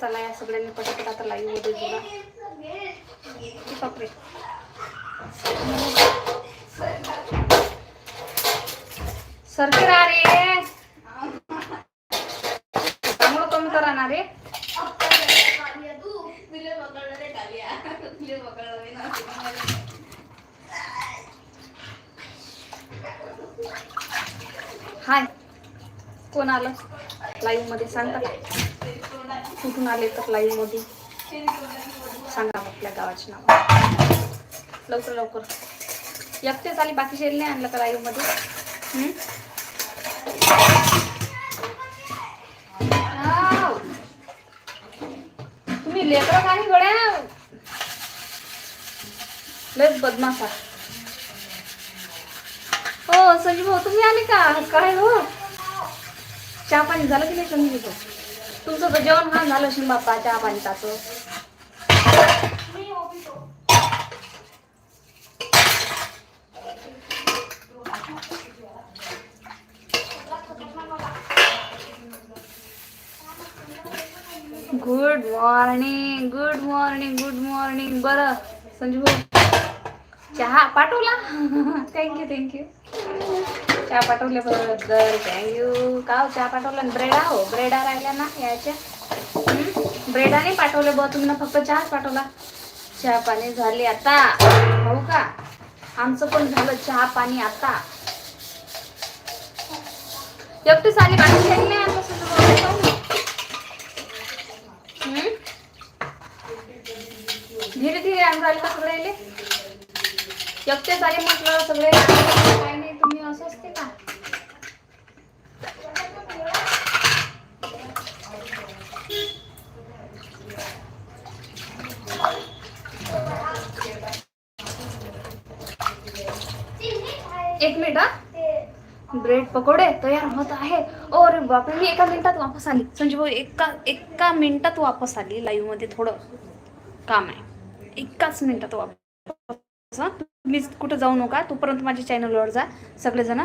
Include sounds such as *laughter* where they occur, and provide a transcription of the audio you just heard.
चला या सगळ्यांनी पटापट आता लाईव्ह मध्ये जुळा सरकी रा रे चांगलं कमी करा ना रे हाय. कोण आलं? लाईव्हमध्ये सांगा कुठून आले तर लाईव्हमध्ये? सांगा आपल्या गावाचे नाव. लवकर लवकर. एकटेच आली बाकीचे नाही आणलं का लाईव्हमध्ये? हम्म? तुम्ही लेकर काही गड्या? लस बदमाशा हो संजीव भाऊ तुम्ही आले का? काय हो? चहा पाणी झालं की नाही? संजीव भाऊ तुमचं तर जेवण हा झालं शिंबाप्पा चहा पाणी ताचं good morning good morning good morning बरं संजू भाऊ. चहा पाठवला? *laughs* थँक्यू थँक्यू चहा पाठवल्याबद्दल थँक्यू का हो चहा पाठवला? ब्रेडा हो ब्रेडा राहिल्या ना याच्या. ब्रेडा नाही पाठवले बा तुम्ही फक्त चहाच पाठवला. चहा पाणी झाले आता. हो का? आमचं पण झालं चहा पाणी आता. एकटीच आली बाकी काही नाही आणलं संजू भाऊ जाऊ ना. हम्म? धीरे धीरे आणून राहिले का सगळे इले? एकटेच आले म्हटलं सगळे. काय नाही तुम्ही असं असते का? एक मिनिट हा. ब्रेड पकोडे तयार होत आहे. अरे बापरे मी एका मिनिटात वापस आली. संजीव भाऊ एका एका मिनिटात वापस आली. लाईव्हमध्ये थोडं काम आहे. एकाच मिनिटात वापस हा. तुम्ही कुठं जाऊ नका तोपर्यंत माझ्या चॅनलवर जा सगळेजण